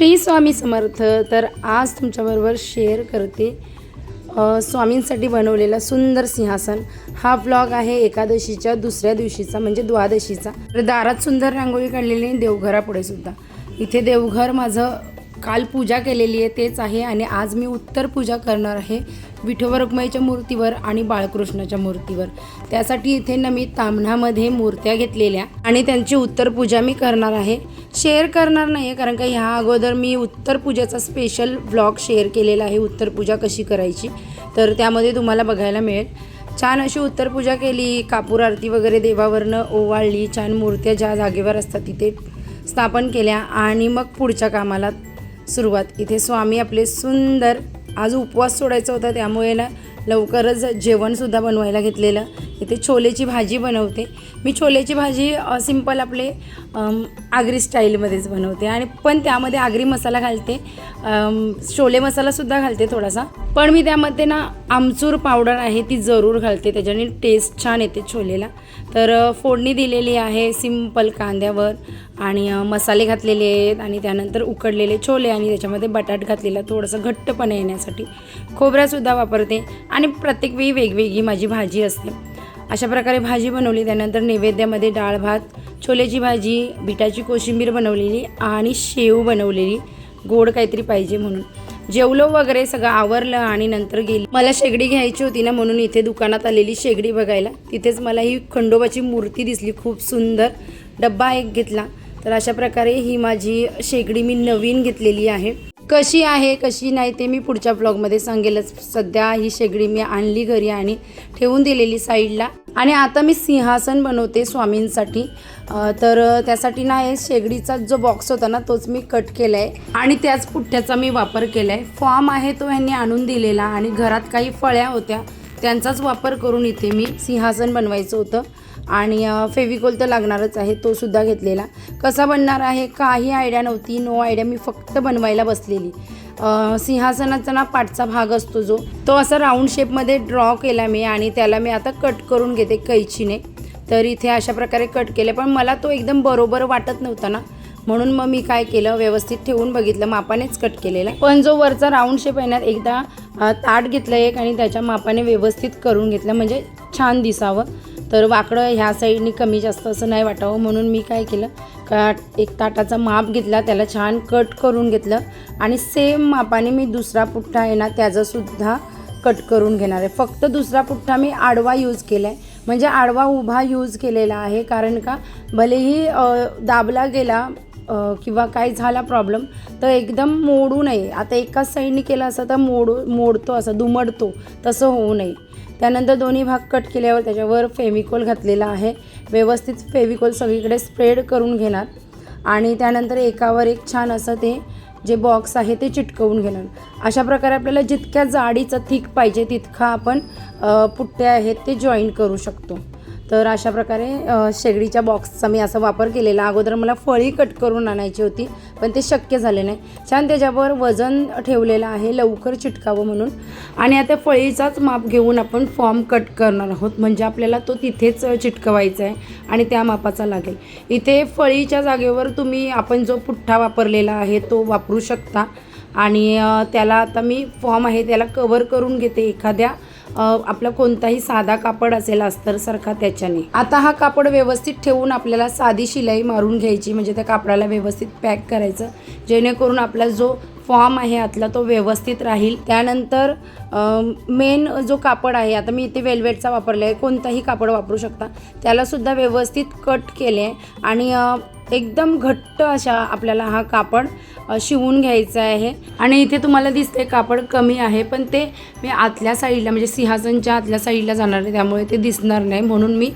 श्री स्वामी समर्थ तर आज तुमच्याबरोबर शेअर करते स्वामींसाठी बनवलेला सुंदर सिंहासन. हा ब्लॉग आहे एकादशीच्या दुसऱ्या दिवशीचा म्हणजे द्वादशीचा. तर दारात सुंदर रांगोळी काढलेली आहे देवघरापुढे सुद्धा. इथे देवघर माझं काल पूजा केलेली आहे तेच आहे आणि आज मी उत्तर पूजा करणार आहे विठोबा रुक्माईच्या मूर्तीवर आणि बाळकृष्णाच्या मूर्तीवर. त्यासाठी इथे ना मी ताम्हणामध्ये मूर्त्या घेतलेल्या आणि त्यांची उत्तर पूजा मी करणार आहे. शेअर करणार नाही आहे कारण का ह्या अगोदर मी उत्तर पूजेचा स्पेशल ब्लॉग शेअर केलेला आहे उत्तर पूजा कशी करायची. तर त्यामध्ये तुम्हाला बघायला मिळेल. छान अशी उत्तर पूजा केली कापूर आरती वगैरे देवावरनं ओवाळली छान मूर्त्या ज्या जागेवर असतात तिथे स्थापन केल्या आणि मग पुढच्या कामाला सुरुवात. इथे स्वामी आपले सुंदर आज उपवास सोडायचा होता त्यामुळे ना लवकरच जेवणसुद्धा बनवायला घेतलेलं. इथे छोलेची भाजी बनवते. मी छोलेची भाजी सिंपल आपले आगरी स्टाईलमध्येच बनवते आणि पण त्यामध्ये आगरी मसाला घालते. छोले मसालासुद्धा घालते थोडासा. पण मी त्यामध्ये ना आमचूर पावडर आहे ती जरूर घालते. त्याच्याने टेस्ट छान येते छोलेला. तर फोडणी दिलेली आहे सिंपल कांद्यावर आणि मसाले घातलेले आहेत आणि त्यानंतर उकडलेले छोले आणि त्याच्यामध्ये बटाट घातलेला थोडंसं घट्टपणा येण्यासाठी. खोबऱ्यासुद्धा वापरते. आणि प्रत्येक वेळी वेगवेगळी माझी भाजी असते. अशा प्रकारे भाजी बनवली त्यानंतर नैवेद्यामध्ये डाळ भात छोल्याची भाजी बिटाची कोशिंबीर बनवलेली आणि शेव बनवलेली गोड काहीतरी पाहिजे म्हणून. जेवलो वगैरे सगळं आवरलं आणि नंतर गेली. मला शेगडी घ्यायची होती ना म्हणून इथे दुकानात आलेली शेगडी बघायला. तिथेच मला ही खंडोबाची मूर्ती दिसली खूप सुंदर. डब्बा एक घेतला. तर अशा प्रकारे ही माझी शेगडी मी नवीन घेतलेली आहे. कशी आहे कशी नाही ते मी पुढच्या ब्लॉगमध्ये सांगेलच. सध्या ही शेगडी मी आणली घरी आणि ठेवून दिलेली साईडला. आणि आता मी सिंहासन बनवते स्वामींसाठी. तर त्यासाठी ना हे शेगडीचा जो बॉक्स होता ना तोच मी कट केला आहे आणि त्याच पुठ्ठ्याचा मी वापर केला आहे फॉर्म आहे तो ह्यांनी आणून दिलेला आणि घरात काही फळ्या होत्या त्यांचाच वापर करून इथे मी सिंहासन बनवायचं होतं. आणि फेविकोल तर लागणारच आहे तो सुद्धा घेतलेला. कसा बनणार आहे? काही आयडिया नव्हती नो आयडिया मी फक्त बनवायला बसलेली. सिंहासनाचा ना पाठचा भाग असतो जो तो असा राऊंड शेपमध्ये ड्रॉ केला मी आणि त्याला मी आता कट करून घेते कैचीने. तर इथे अशा प्रकारे कट केले पण मला तो एकदम बरोबर वाटत नव्हता ना. म्हणून मग मी काय केलं व्यवस्थित ठेवून बघितलं मापानेच कट केलेला. पण जो वरचा राऊंड शेप आहे ना एकदा ताट घेतलं एक आणि त्याच्या मापाने व्यवस्थित करून घेतलं म्हणजे छान दिसावं. तर वाकडं ह्या साईडनी कमी जास्त असं नाही वाटावं. म्हणून मी काय केलं का एक ताटाचा माप घेतला त्याला छान कट करून घेतलं आणि सेम मापाने मी दुसरा पुठ्ठा आहे ना त्याचंसुद्धा कट करून घेणार आहे. फक्त दुसरा पुठ्ठा मी आडवा यूज केला आहे म्हणजे आडवा उभा यूज केलेला आहे कारण का भलेही दाबला गेला किंवा काय झाला प्रॉब्लेम तर एकदम मोडू नये. आता एकाच साईडने केलं असं तर मोडू मोडतो असं दुमडतो तसं होऊ नये. त्यानंतर दोन्ही भाग कट केल्यावर त्याच्यावर फेविकोल घातलेला आहे. व्यवस्थित फेविकोल सगळीकडे स्प्रेड करून घेणार. आणि त्यानंतर एकावर एक छान असं ते जे बॉक्स आहे ते चिटकवून घेणार. अशा प्रकारे आपल्याला जितक्या जाडीचं थिक पाहिजे तितका आपण पुट्टे आहेत ते जॉईन करू शकतो. तर अशा प्रकारे शेगडीच्या बॉक्सचा मी असा वापर केलेला. अगोदर मला फळी कट करून आणायची होती पण ते शक्य झाले नाही. छान त्याच्यावर वजन ठेवलेलं आहे लवकर चिटकावं म्हणून. आणि आता फळीचाच माप घेऊन आपण फॉर्म कट करणार आहोत. म्हणजे आपल्याला तो तिथेच चिटकवायचा आहे आणि त्या मापाचा लागेल. इथे फळीच्या जागेवर तुम्ही आपण जो पुठ्ठा वापरलेला आहे तो वापरू शकता. आणि त्याला आता मी फॉर्म आहे त्याला कवर करून घेते एखाद्या आपला कोणताही साधा कापड असेल अस्तरसारखा त्याच्याने. आता हा कापड व्यवस्थित ठेवून आपल्याला साधी शिलाई मारून घ्यायची म्हणजे त्या कापडाला व्यवस्थित पॅक करायचं. जेणेकरून आपला जो फॉर्म आहे आतला तो व्यवस्थित राहील. त्यानंतर मेन जो कापड आहे आता मी इथे वेल्वेटचा वापरला आहे कोणताही कापड वापरू शकता. त्यालासुद्धा व्यवस्थित कट केले आहे आणि एकदम घट्ट अशा आपल्याला हा कापड शिवून घ्यायचा आहे. आणि इथे तुम्हाला दिसते कापड कमी आहे पण ते मी आतल्या साईडला म्हणजे सिंहासनच्या आतल्या साईडला जाणार आहे त्यामुळे ते दिसणार नाही. म्हणून मी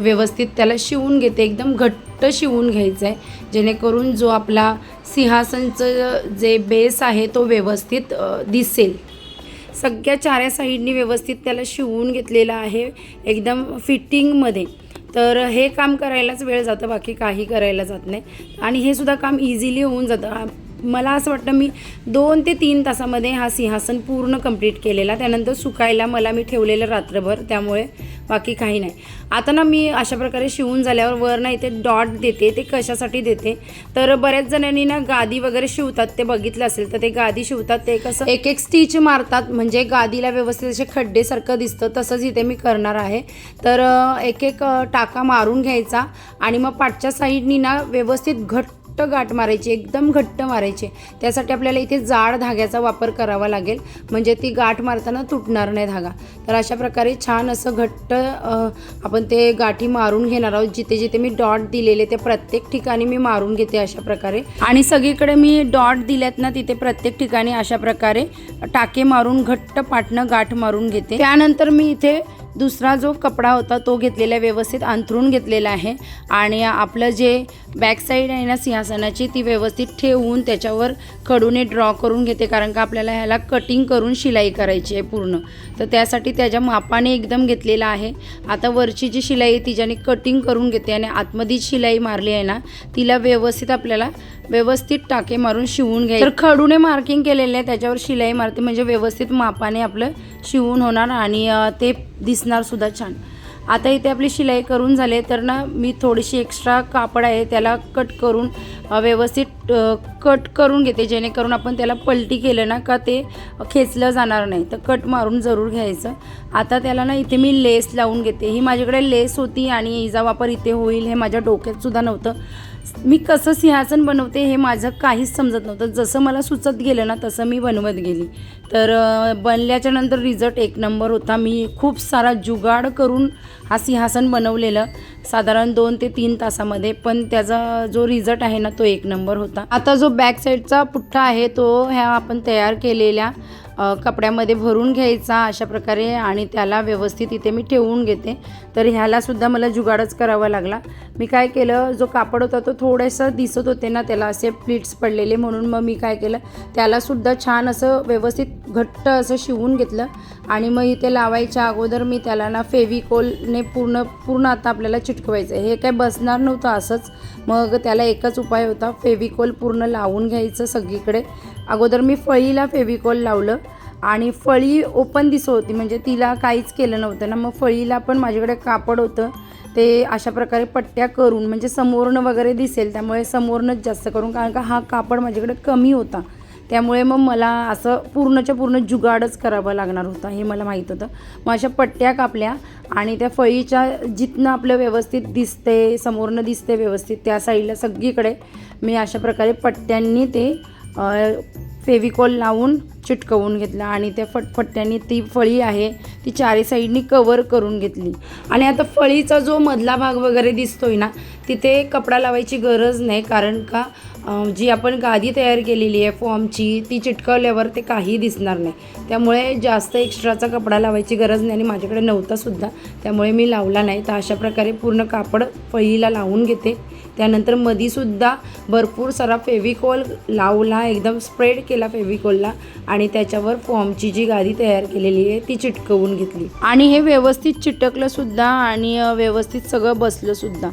व्यवस्थित त्याला शिवून घेते. एकदम घट्ट शिवून घ्यायचं आहे जेणेकरून जो आपला सिंहासनचं जे बेस आहे तो व्यवस्थित दिसेल. सगळ्या चाऱ्या साईडनी व्यवस्थित त्याला शिवून घेतलेलं आहे एकदम फिटिंगमध्ये. तर हे काम करायलाच वेळ जातं बाकी काही करायला जात नाही. आणि हे सुद्धा काम इझिली होऊन जातं. मला असं वाटतं मी दोन ते तीन तासामध्ये हा सिंहासन पूर्ण कंप्लीट केलेला. त्यानंतर सुकायला मला मी ठेवलेलं रात्रभर त्यामुळे बाकी काही नाही. आता ना मी अशा प्रकारे शिवून झाल्यावर वर ना इथे डॉट देते ते कशासाठी देते? तर बऱ्याच जणांनी ना गादी वगैरे शिवतात ते बघितलं असेल तर ते गादी शिवतात ते कसं एक एक स्टिच मारतात. म्हणजे गादीला व्यवस्थित असे खड्डेसारखं दिसतं तसंच इथे मी करणार आहे. तर एक एक टाका मारून घ्यायचा. आणि मग पाठच्या साईडनी ना व्यवस्थित घट्ट गाठ मारायची एकदम घट्ट मारायची. त्यासाठी आपल्याला इथे जाड धाग्याचा वापर करावा लागेल. म्हणजे ती गाठ मारताना तुटणार नाही धागा. तर अशा प्रकारे छान असं घट्ट आपण ते गाठी मारून घेणार आहोत. जिथे जिथे मी डॉट दिलेले ते प्रत्येक ठिकाणी मी मारून घेते अशा प्रकारे. आणि सगळीकडे मी डॉट दिल्यात ना तिथे प्रत्येक ठिकाणी अशा प्रकारे टाके मारून घट्ट पाटणं गाठ मारून घेते. त्यानंतर मी इथे दुसरा जो कपडा होता तो घेतलेला आहे, व्यवस्थित अंथरून घेतलेला आहे. आणि आपलं जे बॅक साईड आहे ना सिंहासनाची ती व्यवस्थित ठेवून त्याच्यावर खडूने ड्रॉ करून घेते. कारण का आपल्याला ह्याला कटिंग करून शिलाई करायची आहे पूर्ण. तर त्यासाठी त्याच्या मापाने एकदम घेतलेला आहे. आता वरची जी शिलाई आहे तिच्याने कटिंग करून घेते आणि आतमध्ये शिलाई मारली आहे ना तिला व्यवस्थित आपल्याला व्यवस्थित टाके मारून शिवून घ्यायचे. तर खडूने मार्किंग केलेले आहे त्याच्यावर शिलाई मारते. म्हणजे व्यवस्थित मापाने आपलं शिवून होणार आणि ते दिसणारसुद्धा छान. आता इथे आपली शिलाई करून झाले तर ना मी थोडीशी एक्स्ट्रा कापड आहे त्याला कट करून व्यवस्थित कट करून घेते जेणेकरून आपण त्याला पलटी केलं ना का ते खेचलं जाणार नाही. तर कट मारून जरूर घ्यायचं. आता त्याला ना इथे मी लेस लावून घेते. ही माझ्याकडे लेस होती आणि हिचा वापर इथे होईल हे माझ्या डोक्यातसुद्धा नव्हतं. मी कसं सिंहासन बनवते हे माझं काहीच समजत नव्हतं. जसं मला सुचत गेलं ना तसं मी बनवत गेली. तर बनल्याच्या नंतर रिझल्ट एक नंबर होता. मी खूप सारा जुगाड करून हा सिंहासन बनवलेलं. साधारण दोन ते तीन तासामध्ये. पण त्याचा जो रिझल्ट आहे ना तो एक नंबर होता. आता जो बॅक साईडचा पुठ्ठा आहे तो ह्या आपण तयार केलेल्या कपड्यामध्ये भरून घ्यायचा अशा प्रकारे आणि त्याला व्यवस्थित इथे मी ठेवून घेते. तर ह्यालासुद्धा मला जुगाडच करावा लागला. मी काय केलं जो कापड होता तो थोडासा दिसत होते ना त्याला असे प्लीट्स पडलेले म्हणून मग मी काय केलं त्यालासुद्धा छान असं व्यवस्थित घट्ट असं शिवून घेतलं आणि मग इथे लावायच्या अगोदर मी त्याला ना फेविकोलने पूर्ण पूर्ण आता आपल्याला चिटकवायचं आहे. हे काय बसणार नव्हतं असंच. मग त्याला एकच उपाय होता फेविकोल पूर्ण लावून घ्यायचं सगळीकडे. अगोदर मी फळीला फेविकॉल लावलं आणि फळी ओपन दिसत होती म्हणजे तिला काहीच केलं नव्हतं ना. मग फळीला पण माझ्याकडे कापड होतं. ते अशा प्रकारे पट्ट्या करून म्हणजे समोरनं वगैरे दिसेल त्यामुळे समोरनंच जास्त करून कारण का हा कापड माझ्याकडे कमी होता. त्यामुळे मग मला असं पूर्णच्या पूर्ण जुगाडच करावं लागणार होता हे मला माहीत होतं. मग अशा पट्ट्या कापल्या आणि त्या फळीच्या जिथनं आपलं व्यवस्थित दिसते समोरनं दिसते व्यवस्थित त्या साईडला सगळीकडे मी अशा प्रकारे पट्ट्यांनी ते फेविकॉल लावून चिटकवून घेतला आणि त्या फटफट्ट्यांनी ती फळी आहे ती चारी साईडनी कवर करून घेतली. आणि आता फळीचा जो मधला भाग वगैरे दिसतोय ना तिथे कपडा लावायची गरज नाही कारण का जी आपण गादी तयार केलेली आहे फॉर्मची ती चिटकवल्यावर ते काही दिसणार नाही. त्यामुळे जास्त एक्स्ट्राचा कपडा लावायची गरज नाही आणि माझ्याकडे नव्हता सुद्धा त्यामुळे मी लावला नाही. तर अशा प्रकारे पूर्ण कापड फळीला लावून घेते. त्यानंतर मधीसुद्धा भरपूर सारा फेविकॉल लावला एकदम स्प्रेड केला फेविकॉलला आणि त्याच्यावर फॉर्मची जी गादी तयार केलेली आहे ती चिटकवून घेतली. आणि हे व्यवस्थित चिटकलंसुद्धा आणि व्यवस्थित सगळं बसलंसुद्धा.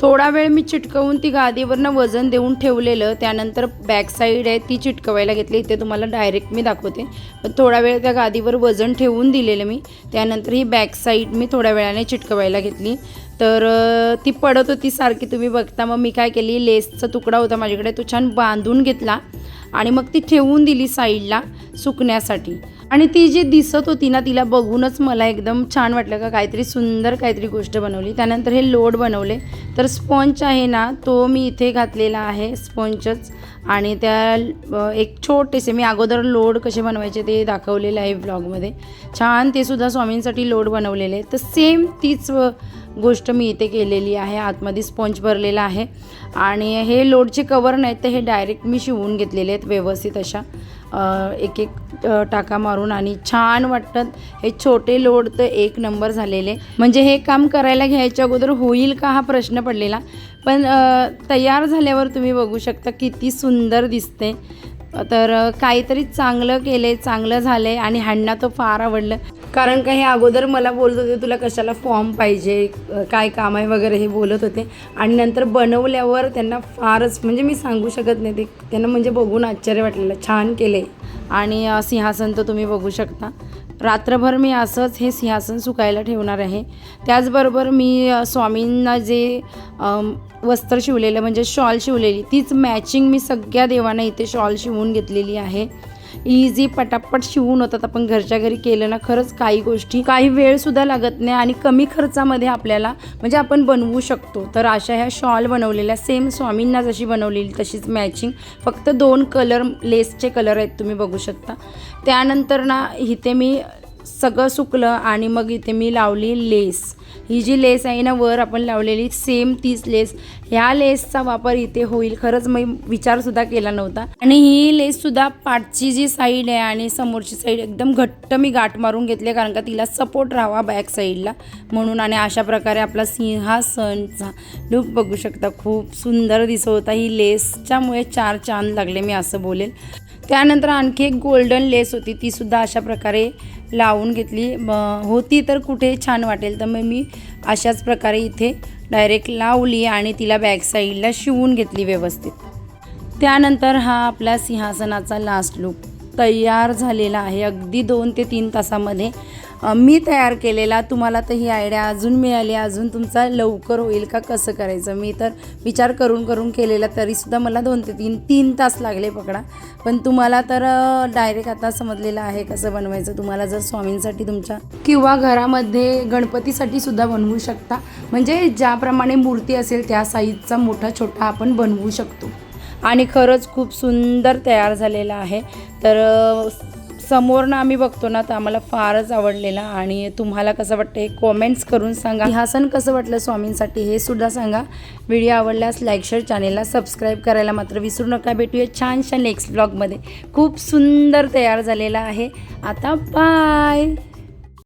थोडा वेळ मी चिटकवून ती गादीवरनं वजन देऊन ठेवलेलं त्यानंतर बॅक साईड आहे ती चिटकवायला घेतली. इथे तुम्हाला डायरेक्ट मी दाखवते. पण थोडा वेळ त्या गादीवर वजन ठेवून दिलेलं मी. त्यानंतर ही बॅक साईड मी थोड्या वेळाने चिटकवायला घेतली. तर ती पडत होती सारखी तुम्ही बघता. मग मी काय केली लेसचा तुकडा होता माझ्याकडे तो छान बांधून घेतला आणि मग ती ठेवून दिली साईडला सुकण्यासाठी. आणि ती जी दिसत होती ना तिला बघूनच मला एकदम छान वाटलं का काहीतरी सुंदर काहीतरी गोष्ट बनवली. त्यानंतर हे लोड बनवले. तर स्पॉन्च आहे ना तो मी इथे घातलेला आहे स्पॉन्चच आणि त्या एक छोटेसे मी अगोदर लोड कसे बनवायचे ते दाखवलेलं आहे ब्लॉगमध्ये छान ते सुद्धा स्वामींसाठी लोड बनवलेले. तर सेम तीच गोष्ट मी इथे केलेली आहे. आतमध्ये स्पॉन्ज भरलेला आहे. आणि हे लोडचे कवर नाहीत तर हे डायरेक्ट मी शिवून घेतलेले आहेत व्यवस्थित अशा. एक एक टाका मारून आणि छान वाटतात हे छोटे लोड तर एक नंबर झालेले. म्हणजे हे काम करायला घ्यायच्या अगोदर होईल का हा प्रश्न पडलेला. पण तयार झाल्यावर तुम्ही बघू शकता किती सुंदर दिसते. तर काहीतरी चांगलं केलं आहे चांगलं झालं आहे आणि ह्यांना तो फार आवडलं. कारण का हे अगोदर मला बोलत होते तुला कशाला फॉर्म पाहिजे? काय काम आहे? वगैरे हे बोलत होते. आणि नंतर बनवल्यावर त्यांना फारच म्हणजे मी सांगू शकत नाही ते त्यांना म्हणजे बघून आश्चर्य वाटलेलं छान केले. आणि सिंहासन तर तुम्ही बघू शकता. रात्रभर मी असंच हे सिंहासन सुकायला ठेवणार आहे. त्याचबरोबर मी स्वामींना जे वस्त्र शिवलेलं म्हणजे शॉल शिवलेली तीच मॅचिंग मी सगळ्या देवांना इथे शॉल शिवून घेतलेली आहे. इझी पटापट शिवून होतात. आपण घरच्या घरी केलं ना खरंच काही गोष्टी काही वेळसुद्धा लागत नाही आणि कमी खर्चामध्ये आपल्याला म्हणजे आपण बनवू शकतो. तर अशा ह्या शॉल बनवलेल्या सेम स्वामींना जशी बनवलेली तशीच मॅचिंग फक्त दोन कलर लेसचे कलर आहेत तुम्ही बघू शकता. त्यानंतर ना इथे मी सगळं सुकलं आणि मग इथे मी लावली लेस ही जी लेस आहे ना वर आपण लावलेली सेम तीच लेस. ह्या लेसचा वापर इथे होईल. खरंच मी विचारसुद्धा केला नव्हता. आणि ही लेससुद्धा पाठची जी साईड आहे आणि समोरची साईड एकदम घट्ट मी गाठ मारून घेतली कारण का तिला सपोर्ट राहावा बॅक साईडला म्हणून आणि अशा प्रकारे आपला सिंहासनचा लुक बघू शकता खूप सुंदर दिसत होता. ही लेसच्यामुळे चार चांद लागले मी असं बोलेल. त्यानंतर आणखी एक गोल्डन लेस होती ती सुद्धा अशा प्रकारे लावून घेतली. होती तर कुठे छान वाटेल तर मग मी अशाच प्रकारे इथे डायरेक्ट लावली आणि तिला बॅक साईडला शिवून घेतली व्यवस्थित. त्यानंतर हा आपल्या सिंहासनाचा लास्ट लुक तयार झालेला आहे. अगदी दोन ते तीन तासामध्ये मी तयार केलेला तुम्हाला तर ही आयडिया अजून मिळाली अजून तुमचा लवकर होईल का कसं करायचं? मी तर विचार करून करून केलेला तरीसुद्धा मला दोन ते तीन तीन तास लागले पकडा. पण तुम्हाला तर डायरेक्ट आता समजलेलं आहे कसं बनवायचं. तुम्हाला जर स्वामींसाठी तुमच्या किंवा घरामध्ये गणपतीसाठी सुद्धा बनवू शकता. म्हणजे ज्याप्रमाणे मूर्ती असेल त्या साईजचा मोठा छोटा आपण बनवू शकतो. आणि खरंच खूप सुंदर तयार झालेला आहे. तर समोरनं आम्ही बघतो ना तर आम्हाला फारच आवडलेला आणि तुम्हाला कसं वाटतं हे कॉमेंट्स करून सांगा. सण कसं वाटलं स्वामींसाठी हे सुद्धा सांगा. व्हिडिओ आवडल्यास लाईक शेअर चॅनेलला सबस्क्राईब करायला मात्र विसरू नका. भेटूया छानशा नेक्स्ट ब्लॉगमध्ये खूप सुंदर तयार झालेला आहे. आता बाय